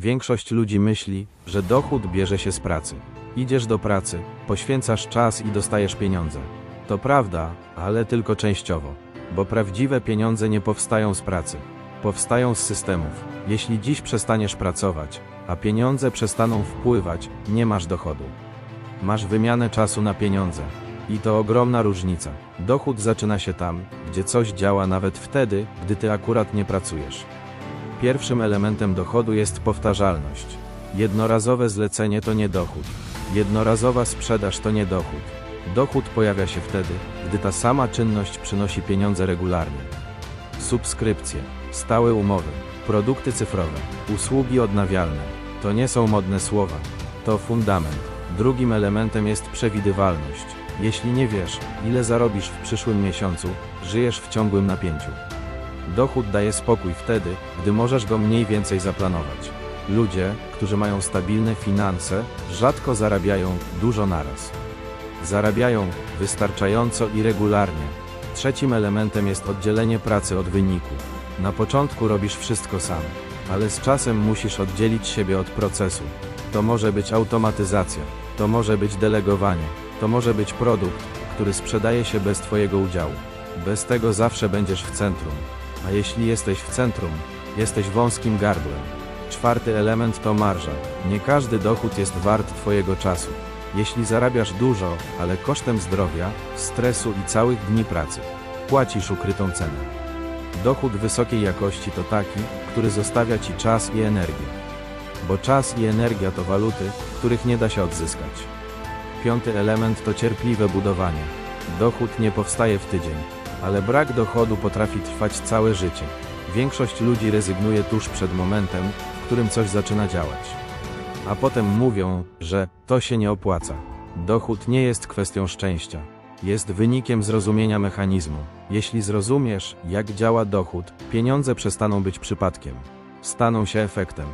Większość ludzi myśli, że dochód bierze się z pracy. Idziesz do pracy, poświęcasz czas i dostajesz pieniądze. To prawda, ale tylko częściowo, bo prawdziwe pieniądze nie powstają z pracy. Powstają z systemów. Jeśli dziś przestaniesz pracować, a pieniądze przestaną wpływać, nie masz dochodu. Masz wymianę czasu na pieniądze. I to ogromna różnica. Dochód zaczyna się tam, gdzie coś działa nawet wtedy, gdy ty akurat nie pracujesz. Pierwszym elementem dochodu jest powtarzalność. Jednorazowe zlecenie to nie dochód. Jednorazowa sprzedaż to nie dochód. Dochód pojawia się wtedy, gdy ta sama czynność przynosi pieniądze regularnie. Subskrypcje, stałe umowy, produkty cyfrowe, usługi odnawialne to nie są modne słowa. To fundament. Drugim elementem jest przewidywalność. Jeśli nie wiesz, ile zarobisz w przyszłym miesiącu, żyjesz w ciągłym napięciu. Dochód daje spokój wtedy, gdy możesz go mniej więcej zaplanować. Ludzie, którzy mają stabilne finanse, rzadko zarabiają dużo naraz. Zarabiają wystarczająco i regularnie. Trzecim elementem jest oddzielenie pracy od wyniku. Na początku robisz wszystko sam, ale z czasem musisz oddzielić siebie od procesu. To może być automatyzacja, to może być delegowanie, to może być produkt, który sprzedaje się bez Twojego udziału. Bez tego zawsze będziesz w centrum. A jeśli jesteś w centrum, jesteś wąskim gardłem. Czwarty element to marża. Nie każdy dochód jest wart Twojego czasu. Jeśli zarabiasz dużo, ale kosztem zdrowia, stresu i całych dni pracy, płacisz ukrytą cenę. Dochód wysokiej jakości to taki, który zostawia Ci czas i energię. Bo czas i energia to waluty, których nie da się odzyskać. Piąty element to cierpliwe budowanie. Dochód nie powstaje w tydzień, ale brak dochodu potrafi trwać całe życie. Większość ludzi rezygnuje tuż przed momentem, w którym coś zaczyna działać. A potem mówią, że to się nie opłaca. Dochód nie jest kwestią szczęścia. Jest wynikiem zrozumienia mechanizmu. Jeśli zrozumiesz, jak działa dochód, pieniądze przestaną być przypadkiem. Staną się efektem.